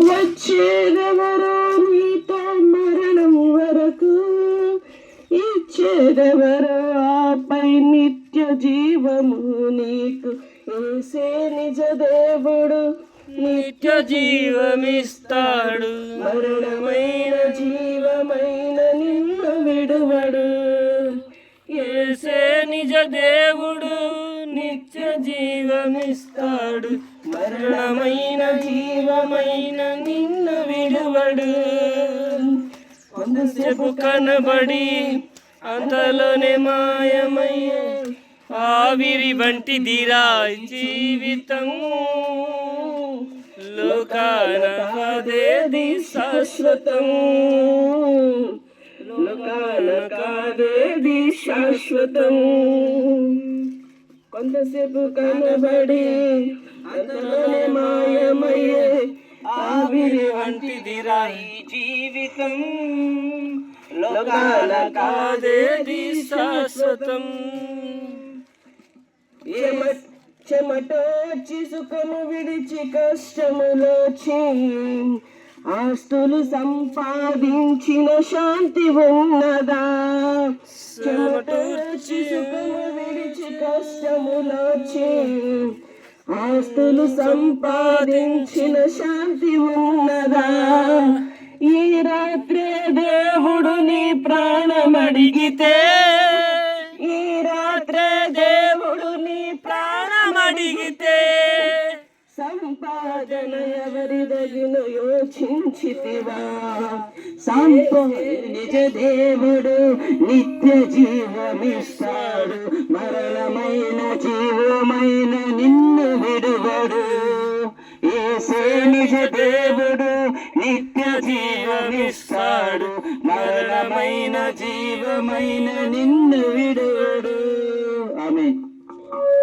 వచ్చేదెవరో నీతో మరణం వరకు ఇచ్చేదెవరో ఆపై నిత్య జీవము నీకు. ఏసే నిజ దేవుడు నిత్య జీవమిస్తాడు. మరణమైన జీవమైన నిన్ను విడువడు. ఏసే నిజ దేవుడు నిత్య జీవమిస్తాడు. మరణమైన జీవమైన నిన్ను విడువడు. కొంతసేపు కనబడి అంతలోనే మాయమయ్యే ఆవిరి వంటిదిరా జీవితం. లోకాన కాదేది శాశ్వతం. లోకాన కాదేది శాశ్వతం. కొంతసేపు కనబడి అంతలోనే మాయమయ్యే ఆవిరి వంటిదిరా ఈ జీవితం. లోకాన కాదేది శాశ్వతం. చెమ- చెమటోచి సుఖము విడిచి కష్టములోచి ఆస్తులు సంపాదించిన శాంతి ఉన్నదా? చెమటోచి సుఖము విడిచి కష్టములోచి ఆస్తులు సంపాదించిన శాంతి ఉన్నదా? ఈ రాత్రే దేవుడు నీ ప్రాణమడిగితే ఈ రాత్రే దేవుడు నీ ప్రాణమడిగితే సంపాదన ఎవరిదగిన యోచించితివా? సంపో నిజ దేవుడు నిత్య జీవమిస్తాడు. మరణమైన చేసే నిజ దేవుడు నిత్య జీవమిస్తాడు. మరణమైన జీవమైన నిన్ను విడువ